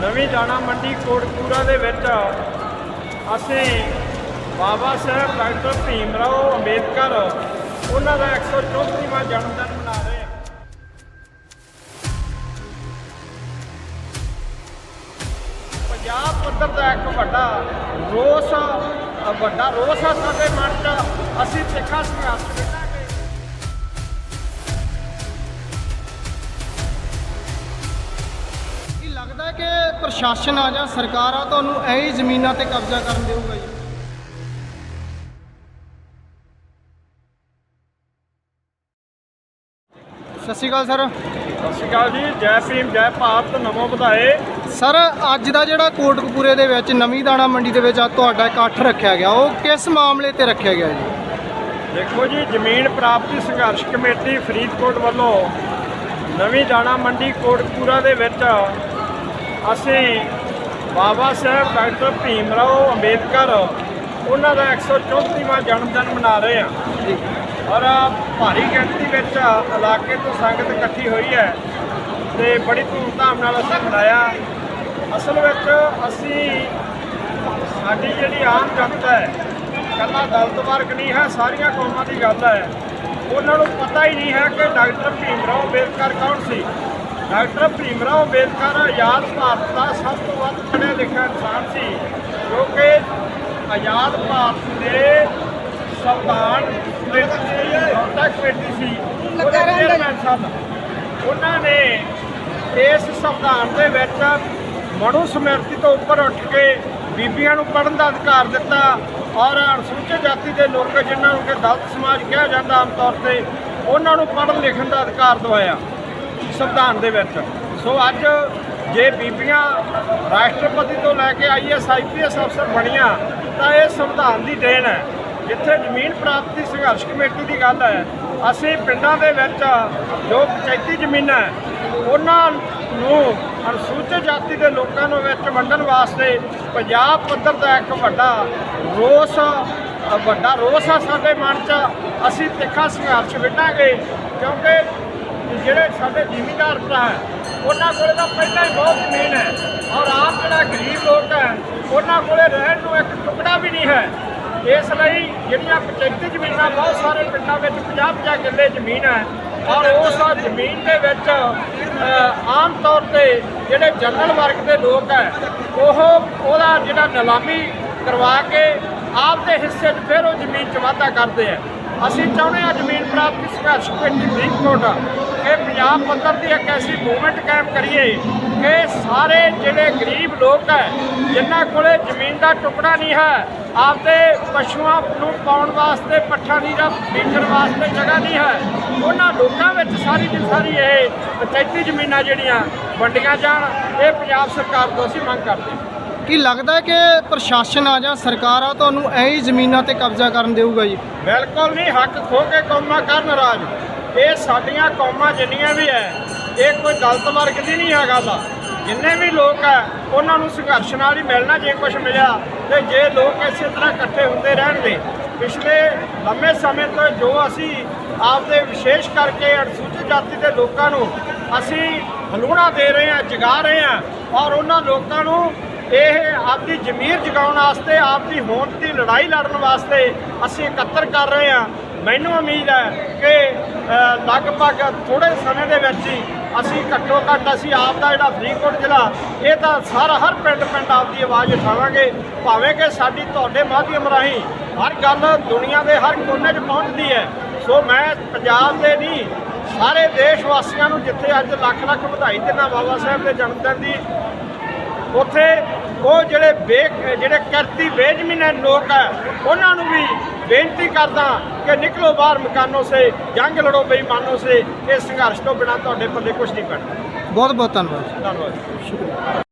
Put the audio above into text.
ਨਵੀਂ ਦਾਣਾ ਮੰਡੀ ਕੋਟਕਪੂਰਾ ਦੇ ਵਿੱਚ। ਅਸੀਂ ਬਾਬਾ ਸਾਹਿਬ, ਡਾਕਟਰ ਭੀਮ ਰਾਓ ਅੰਬੇਦਕਰ, ਉਹਨਾਂ ਦਾ 134ਵਾਂ ਜਨਮ ਦਿਨ ਮਨਾ ਰਹੇ ਹਾਂ। ਪੰਜਾਬ ਪੱਧਰ ਦਾ ਇੱਕ ਵੱਡਾ ਰੋਸ ਵੱਡਾ ਰੋਸ ਆ ਸਾਡੇ ਮਨ 'ਚ। ਅਸੀਂ ਸਿੱਖਾਂ ਸੰਘਰਸ਼ ਕਰਾਂਗੇ ਪ੍ਰਸ਼ਾਸਨ ਆ ਜਾਂ ਸਰਕਾਰ ਆ ਤੁਹਾਨੂੰ ਐਂ ਹੀ ਜ਼ਮੀਨਾਂ ਤੇ ਕਬਜ਼ਾ ਕਰਨ ਦੇਊਗਾ ਜੀ। ਸਤਿ ਸ਼੍ਰੀ ਅਕਾਲ ਸਰ। ਸਤਿ ਸ਼੍ਰੀ ਅਕਾਲ ਜੀ ਜੈ ਭੀਮ ਜੈ ਭਾਰਤ ਨਮੋ ਵਧਾਏ ਸਰ ਅੱਜ ਦਾ ਜਿਹੜਾ ਕੋਟਕਪੂਰੇ ਦੇ ਵਿੱਚ ਨਵੀਂ ਦਾਣਾ ਮੰਡੀ ਦੇ ਵਿੱਚ ਅੱਜ ਤੁਹਾਡਾ ਇਕੱਠ ਰੱਖਿਆ ਗਿਆ। ਉਹ ਕਿਸ ਮਾਮਲੇ ਤੇ ਰੱਖਿਆ ਗਿਆ ਜੀ? ਦੇਖੋ ਜੀ ਜ਼ਮੀਨ ਪ੍ਰਾਪਤੀ ਸੰਘਰਸ਼ ਕਮੇਟੀ ਫਰੀਦਕੋਟ ਵੱਲੋਂ ਨਵੀਂ ਦਾਣਾ ਮੰਡੀ ਕੋਟਕਪੂਰਾ ਦੇ ਵਿੱਚ ਅਸੀਂ ਬਾਬਾ ਸਾਹਿਬ ਡਾਕਟਰ ਭੀਮ ਰਾਓ ਅੰਬੇਦਕਰ ਉਹਨਾਂ ਦਾ 134ਵਾਂ ਜਨਮ ਦਿਨ ਮਨਾ ਰਹੇ ਹਾਂ। ਔਰ ਭਾਰੀ ਗਿਣਤੀ ਵਿੱਚ ਇਲਾਕੇ ਤੋਂ ਸੰਗਤ ਇਕੱਠੀ ਹੋਈ ਹੈ ਤੇ ਬੜੀ ਧੂਮਧਾਮ ਨਾਲ ਅਸੀਂ ਮਨਾਇਆ। ਅਸਲ ਵਿੱਚ ਅਸੀਂ ਸਾਡੀ ਜਿਹੜੀ ਆਮ ਜਨਤਾ ਹੈ ਕੱਲਾ ਦਲਿਤ ਵਰਗ ਨਹੀਂ ਹੈ ਸਾਰੀਆਂ ਕੌਮਾਂ ਦੀ ਗੱਲ ਹੈ। ਉਹਨਾਂ ਨੂੰ ਪਤਾ ਹੀ ਨਹੀਂ ਹੈ ਕਿ ਡਾਕਟਰ ਭੀਮ ਰਾਓ ਅੰਬੇਦਕਰ ਕੌਣ ਸੀ। ਡਾਕਟਰ ਭੀਮ ਰਾਓ ਅੰਬੇਦਕਰ ਆਜ਼ਾਦ ਭਾਰਤ ਦਾ ਸਭ ਤੋਂ ਵੱਧ ਪੜ੍ਹਿਆ ਲਿਖਿਆ ਇਨਸਾਨ ਸੀ ਜੋ ਕਿ ਆਜ਼ਾਦ ਭਾਰਤ ਦੇ ਸੰਵਿਧਾਨ ਕਮੇਟੀ ਕਮੇਟੀ ਸੀ ਉਹਨਾਂ ਨੇ ਇਸ ਸੰਵਿਧਾਨ ਦੇ ਵਿੱਚ ਮਨੂ ਸਮਿਰਤੀ ਤੋਂ ਉੱਪਰ ਉੱਠ ਕੇ ਬੀਬੀਆਂ ਨੂੰ ਪੜ੍ਹਨ ਦਾ ਅਧਿਕਾਰ ਦਿੱਤਾ ਔਰ ਅਨੁਸੂਚਿਤ ਜਾਤੀ ਦੇ ਲੋਕ ਜਿਨ੍ਹਾਂ ਨੂੰ ਕਿ ਦਲਿਤ ਸਮਾਜ ਕਿਹਾ ਜਾਂਦਾ ਆਮ ਤੌਰ ਤੇ ਉਹਨਾਂ ਨੂੰ ਪੜ੍ਹਨ ਲਿਖਣ ਦਾ ਅਧਿਕਾਰ ਦਿਵਾਇਆ। ਸੰਵਿਧਾਨ ਦੇ ਵਿੱਚ। ਸੋ ਅੱਜ ਜੇ ਬੀਬੀਆਂ ਰਾਸ਼ਟਰਪਤੀ ਤੋਂ ਲੈ ਕੇ ਆਈਐਸ ਆਈਪੀਐਸ ਅਫਸਰ ਬਣੀਆਂ, ਤਾਂ ਇਹ ਸੰਵਿਧਾਨ ਦੀ ਦੇਣ ਹੈ। ਜਿੱਥੇ ਜ਼ਮੀਨ ਪ੍ਰਾਪਤੀ ਸੰਘਰਸ਼ ਕਮੇਟੀ ਦੀ ਗੱਲ ਹੈ, ਅਸੀਂ ਪਿੰਡਾਂ ਦੇ ਵਿੱਚ ਜੋ ਪੰਚਾਇਤੀ ਜ਼ਮੀਨਾਂ ਉਹਨਾਂ ਨੂੰ ਅਨੁਸੂਚਿਤ ਜਾਤੀ ਦੇ ਲੋਕਾਂ ਨੂੰ ਵਿੱਚ ਵੰਡਣ ਵਾਸਤੇ ਪੰਜਾਬ ਪੱਧਰ ਦਾ ਇੱਕ ਵੱਡਾ ਰੋਸ ਵੱਡਾ ਰੋਸ ਆ ਸਾਡੇ ਮਨ 'ਚ। ਅਸੀਂ ਤਿੱਖਾ ਸੰਘਰਸ਼ ਵਿੱਢਾਂਗੇ, ਕਿਉਂਕਿ ਜਿਹੜੇ ਸਾਡੇ ਜ਼ਿਮੀਂਦਾਰ ਭਰਾ ਹੈ, ਉਹਨਾਂ ਕੋਲੇ ਤਾਂ ਪਹਿਲਾਂ ਹੀ ਬਹੁਤ ਜ਼ਮੀਨ ਹੈ ਔਰ ਆਪ ਜਿਹੜਾ ਗਰੀਬ ਲੋਕ ਹੈ, ਉਹਨਾਂ ਕੋਲੇ ਰਹਿਣ ਨੂੰ ਇੱਕ ਟੁਕੜਾ ਵੀ ਨਹੀਂ ਹੈ। ਇਸ ਲਈ ਜਿਹੜੀਆਂ ਪੰਚਾਇਤੀ ਜ਼ਮੀਨਾਂ, ਬਹੁਤ ਸਾਰੇ ਪਿੰਡਾਂ ਵਿੱਚ 50-50 ਕਿੱਲੇ ਜ਼ਮੀਨ ਹੈ ਔਰ ਉਸ ਜ਼ਮੀਨ ਦੇ ਵਿੱਚ ਆਮ ਤੌਰ ਤੇ ਜਿਹੜੇ ਜਨਰਲ ਵਰਗ ਦੇ ਲੋਕ ਹੈ, ਉਹ ਉਹਦਾ ਜਿਹੜਾ ਨਿਲਾਮੀ ਕਰਵਾ ਕੇ ਆਪ ਦੇ ਹਿੱਸੇ 'ਚ ਫਿਰ ਉਹ ਜ਼ਮੀਨ 'ਚ ਵਾਧਾ ਕਰਦੇ ਆ ਅਸੀਂ ਚਾਹੁੰਦੇ ਹਾਂ ਜ਼ਮੀਨ ਪ੍ਰਾਪਤੀ ਸੰਘਰਸ਼ ਕਮੇਟੀ ਫਰੀਦਕੋਟ ਕਿ ਪੰਜਾਬ ਪੱਧਰ ਦੀ ਇੱਕ ਐਸੀ ਮੂਵਮੈਂਟ ਕਾਇਮ ਕਰੀਏ ਕਿ ਸਾਰੇ ਜਿਹੜੇ ਗਰੀਬ ਲੋਕ ਹੈ, ਜਿਨ੍ਹਾਂ ਕੋਲੇ ਜ਼ਮੀਨ ਦਾ ਟੁਕੜਾ ਨਹੀਂ ਹੈ, ਆਪਦੇ ਪਸ਼ੂਆਂ ਨੂੰ ਪਾਉਣ ਵਾਸਤੇ, ਪੱਠਾ ਨੀਰਾ ਬੀਜਣ ਵਾਸਤੇ ਜਗ੍ਹਾ ਨਹੀਂ ਹੈ, ਉਹਨਾਂ ਲੋਕਾਂ ਵਿੱਚ ਸਾਰੀ ਦੀ ਸਾਰੀ ਇਹ ਪੰਚਾਇਤੀ ਜ਼ਮੀਨਾਂ ਜਿਹੜੀਆਂ ਵੰਡੀਆਂ ਜਾਣ, ਇਹ ਪੰਜਾਬ ਸਰਕਾਰ ਤੋਂ ਅਸੀਂ ਮੰਗ ਕਰਦੇ ਹਾਂ। ਕੀ ਲੱਗਦਾ ਹੈ ਕਿ ਪ੍ਰਸ਼ਾਸਨ ਆ ਜਾਂ ਸਰਕਾਰ ਆ, ਤੁਹਾਨੂੰ ਐਂ ਜ਼ਮੀਨਾਂ ਤੇ ਕਬਜ਼ਾ ਕਰਨ ਦੇਊਗਾ ਜੀ? ਬਿਲਕੁਲ ਨਹੀਂ, ਹੱਕ ਖੋ ਕੇ ਕੌਮਾਂ ਕਰਨ ਰਾਜ। ਇਹ ਸਾਡੀਆਂ ਕੌਮਾਂ ਜਿੰਨੀਆਂ ਵੀ ਹੈ ਇਹ ਕੋਈ ਗਲਤ ਵਰਗ ਦੀ ਨਹੀਂ ਹੈਗਾ ਦਾ ਜਿੰਨੇ ਵੀ ਲੋਕ ਹੈ ਉਹਨਾਂ ਨੂੰ ਸੰਘਰਸ਼ ਨਾਲ ਹੀ ਮਿਲਣਾ ਜੇ ਕੁਝ ਮਿਲਿਆ। ਤੇ ਜੇ ਲੋਕ ਇਸੇ ਤਰ੍ਹਾਂ ਇਕੱਠੇ ਹੁੰਦੇ ਰਹਿਣਗੇ, ਪਿਛਲੇ ਲੰਮੇ ਸਮੇਂ ਤੋਂ ਜੋ ਅਸੀਂ ਆਪਦੇ ਵਿਸ਼ੇਸ਼ ਕਰਕੇ ਅਨੁਸੂਚਿਤ ਜਾਤੀ ਦੇ ਲੋਕਾਂ ਨੂੰ ਅਸੀਂ ਹਲੂਣਾ ਦੇ ਰਹੇ ਹਾਂ, ਜਗਾ ਰਹੇ ਹਾਂ, ਔਰ ਉਹਨਾਂ ਲੋਕਾਂ ਨੂੰ ਇਹ ਆਪਦੀ ਜ਼ਮੀਰ ਜਗਾਉਣ ਵਾਸਤੇ, ਆਪਦੀ ਹੋਂਦ ਦੀ ਲੜਾਈ ਲੜਨ ਵਾਸਤੇ ਅਸੀਂ ਇਕੱਤਰ ਕਰ ਰਹੇ ਹਾਂ। ਮੈਨੂੰ ਉਮੀਦ ਹੈ ਕਿ ਲਗਭਗ ਥੋੜੇ ਸਮੇਂ ਦੇ ਵਿੱਚ ਹੀ ਅਸੀਂ ਘੱਟੋ ਘੱਟ ਅਸੀਂ ਆਪ ਦਾ ਜਿਹੜਾ ਫਰੀਦਕੋਟ ਜ਼ਿਲ੍ਹਾ, ਇਹ ਤਾਂ ਸਾਰਾ ਹਰ ਪਿੰਡ ਪਿੰਡ ਆਪਦੀ ਆਵਾਜ਼ ਉਠਾਵਾਂਗੇ। ਭਾਵੇਂ ਕਿ ਸਾਡੀ ਤੁਹਾਡੇ ਮਾਧਿਅਮ ਰਾਹੀਂ ਹਰ ਗੱਲ ਦੁਨੀਆ ਦੇ ਹਰ ਕੋਨੇ 'ਚ ਪਹੁੰਚਦੀ ਹੈ। ਸੋ ਮੈਂ ਪੰਜਾਬ ਦੇ ਨਹੀਂ, ਸਾਰੇ ਦੇਸ਼ ਵਾਸੀਆਂ ਨੂੰ ਜਿੱਥੇ ਅੱਜ ਲੱਖ ਲੱਖ ਵਧਾਈ ਦਿੰਦਾ ਬਾਬਾ ਸਾਹਿਬ ਦੇ ਜਨਮ ਦਿਨ ਦੀ ਉੱਥੇ ਉਹ ਜਿਹੜੇ ਬੇ ਜਿਹੜੇ ਕਰਤੀ ਬੇਜ਼ਮੀਨ ਲੋਕ ਹੈ ਉਹਨਾਂ ਨੂੰ ਵੀ ਬੇਨਤੀ ਕਰਦਾ ਕਿ ਨਿਕਲੋ ਬਾਹਰ ਮਕਾਨੋਂ ਸੇ ਜੰਗ ਲੜੋ ਬੇਈਮਾਨੋਂ ਸੇ ਇਸ ਸੰਘਰਸ਼ ਤੋਂ ਬਿਨਾਂ ਤੁਹਾਡੇ ਪੱਲੇ ਕੁਝ ਨਹੀਂ ਪੈਣਾ ਬਹੁਤ ਬਹੁਤ ਧੰਨਵਾਦ। ਧੰਨਵਾਦ